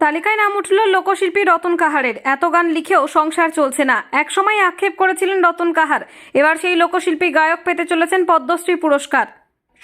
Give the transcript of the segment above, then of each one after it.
তালিকায় নাম উঠল লোকশিল্পী রতন কাহারের। এত গান লিখেও সংসার চলছে না। একসময় আক্ষেপ করেছিলেন রতন কাহার। এবার সেই লোকশিল্পী গায়ক পেতে চলেছেন পদ্মশ্রী পুরস্কার।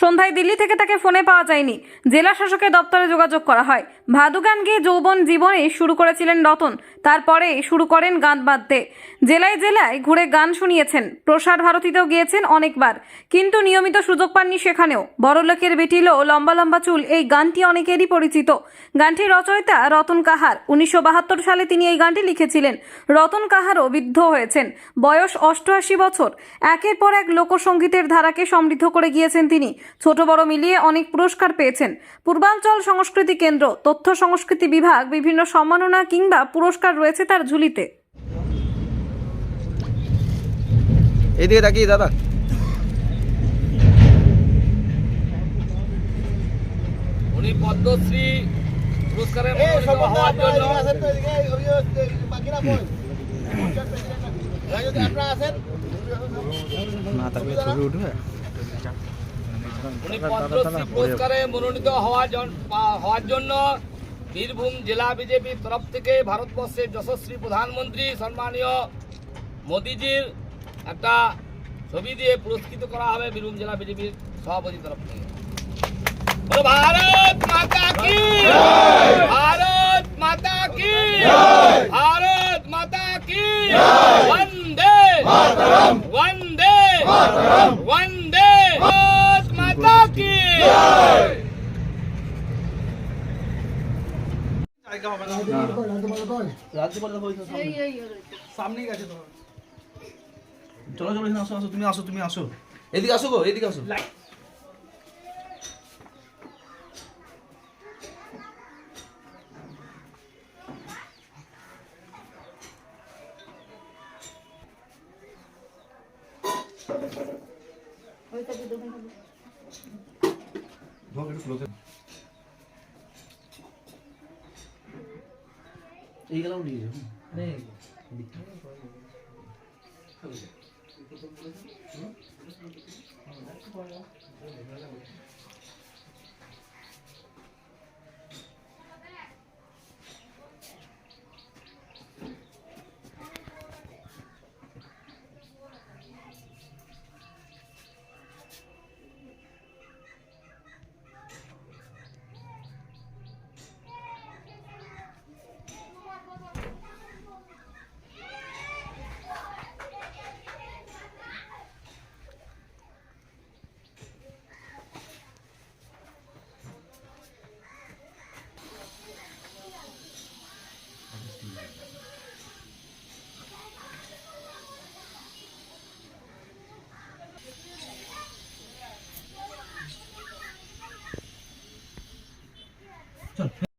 সন্ধ্যায় দিল্লি থেকে তাকে ফোনে পাওয়া যায়নি। জেলা শাসকের দপ্তরে যোগাযোগ করা হয়। ভাদু গান গিয়ে যৌবন জীবনে শুরু করেছিলেন রতন। তারপরে শুরু করেন গান বাঁধতে জেলায় জেলায় ঘুরে গান শুনিয়েছেন। প্রসার ভারতীতেও গিয়েছেন অনেকবার। কিন্তু নিয়মিত সুযোগ পাননি সেখানেও। বড়লোকের বেটিল ও লম্বা লম্বা চুল, এই গানটি অনেকেরই পরিচিত। গানটির রচয়িতা রতন কাহার। উনিশশো বাহাত্তর সালে তিনি এই গানটি লিখেছিলেন। রতন কাহারও বিদ্ধ হয়েছেন। বয়স অষ্টআশি বছর। একের পর এক লোকসঙ্গীতের ধারাকে সমৃদ্ধ করে গিয়েছেন তিনি। ছোট বড় মিলিয়ে অনেক পুরস্কার পেয়েছেন। পূর্বাঞ্চল সংস্কৃতি কেন্দ্র তথ্য সংস্কৃতি বিভাগ বিভিন্ন সম্মাননা কিংবা পুরস্কার রয়েছে তার ঝুলিতে। এদিকে তাকিয়ে দাদা। উনি পদ্মশ্রী পুরস্কারে মনোনীত হওয়ার জন্য না তাকিয়ে ছবি উঠবে। উনি পদ্মশ্রী পুরস্কারে মনোনীত হওয়ার জন- পা- হওয়ার জন্য বীরভূম জেলা বিজেপির তরফ থেকে ভারতবর্ষের যশস্বী প্রধানমন্ত্রী সম্মানীয় মোদিজির একটা ছবি দিয়ে পুরস্কৃত করা হবে বীরভূম জেলা বিজেপির সভাপতির তরফ থেকে। ভারত মাতা কি? ভারত মাতা কি? ভারত মাতা কি? বন্দে। বন্দে। বন্দে। ভারত মাতা কি চলো চলো এখানে আসো আসো তুমি আসো তুমি আসো এদিকে আসো গো এদিকে আসো এইগুলো নিয়ে যাও নেই Thank you.